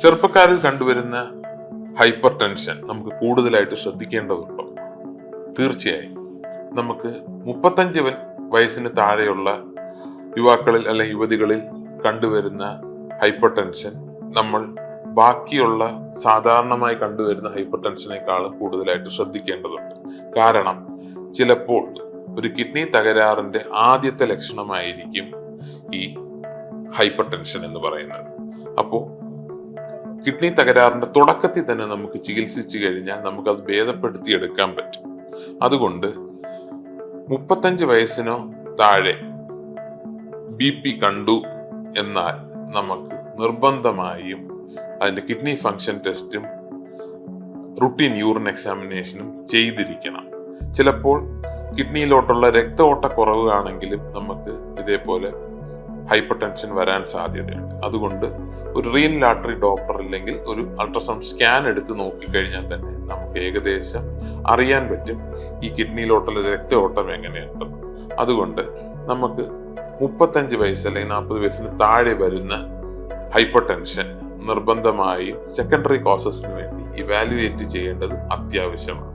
ചെറുപ്പക്കാരിൽ കണ്ടുവരുന്ന hyper tension നമുക്ക് കൂടുതലായിട്ട് ശ്രദ്ധിക്കേണ്ടതുണ്ടോ? തീർച്ചയായും. നമുക്ക് മുപ്പത്തഞ്ച് വയസ്സിന് താഴെയുള്ള യുവാക്കളിൽ അല്ലെങ്കിൽ യുവതികളിൽ കണ്ടുവരുന്ന ഹൈപ്പർ ടെൻഷൻ നമ്മൾ ബാക്കിയുള്ള സാധാരണമായി കണ്ടുവരുന്ന ഹൈപ്പർ ടെൻഷനേക്കാളും കൂടുതലായിട്ട് ശ്രദ്ധിക്കേണ്ടതുണ്ട്. കാരണം ചിലപ്പോൾ ഒരു കിഡ്നി തകരാറിന്റെ ആദ്യത്തെ ലക്ഷണമായിരിക്കും ഈ ഹൈപ്പർ ടെൻഷൻ എന്ന് പറയുന്നത്. അപ്പോ കിഡ്നി തകരാറിന്റെ തുടക്കത്തിൽ തന്നെ നമുക്ക് ചികിത്സിച്ചു കഴിഞ്ഞാൽ നമുക്ക് നമുക്കത് ഭേദപ്പെടുത്തിയെടുക്കാൻ പറ്റും. അതുകൊണ്ട് മുപ്പത്തഞ്ച് വയസ്സിനോ താഴെ ബി പി കണ്ടു എന്നാൽ നമുക്ക് നിർബന്ധമായും അതിന്റെ കിഡ്നി ഫങ്ഷൻ ടെസ്റ്റും റുട്ടീൻ യൂറിൻ എക്സാമിനേഷനും ചെയ്തിരിക്കണം. ചിലപ്പോൾ കിഡ്നിയിലോട്ടുള്ള രക്തഓട്ട കുറവാണെങ്കിലും നമുക്ക് ഇതേപോലെ ഹൈപ്പർ ടെൻഷൻ വരാൻ സാധ്യതയുണ്ട്. അതുകൊണ്ട് ഒരു റീൻ ലാട്ടറി ഡോക്ടർ അല്ലെങ്കിൽ ഒരു അൾട്രാസൗണ്ട് സ്കാൻ എടുത്ത് നോക്കിക്കഴിഞ്ഞാൽ തന്നെ നമുക്ക് ഏകദേശം അറിയാൻ പറ്റും ഈ കിഡ്നിയിലോട്ടുള്ള രക്തയോട്ടം എങ്ങനെയുണ്ടെന്ന് അതുകൊണ്ട് നമുക്ക് മുപ്പത്തഞ്ച് വയസ്സ് അല്ലെങ്കിൽ നാൽപ്പത് വയസ്സിന് താഴെ വരുന്ന ഹൈപ്പർ ടെൻഷൻ നിർബന്ധമായും സെക്കൻഡറി കോസസിന് വേണ്ടി ഇവാലുവേറ്റ് ചെയ്യേണ്ടത് അത്യാവശ്യമാണ്.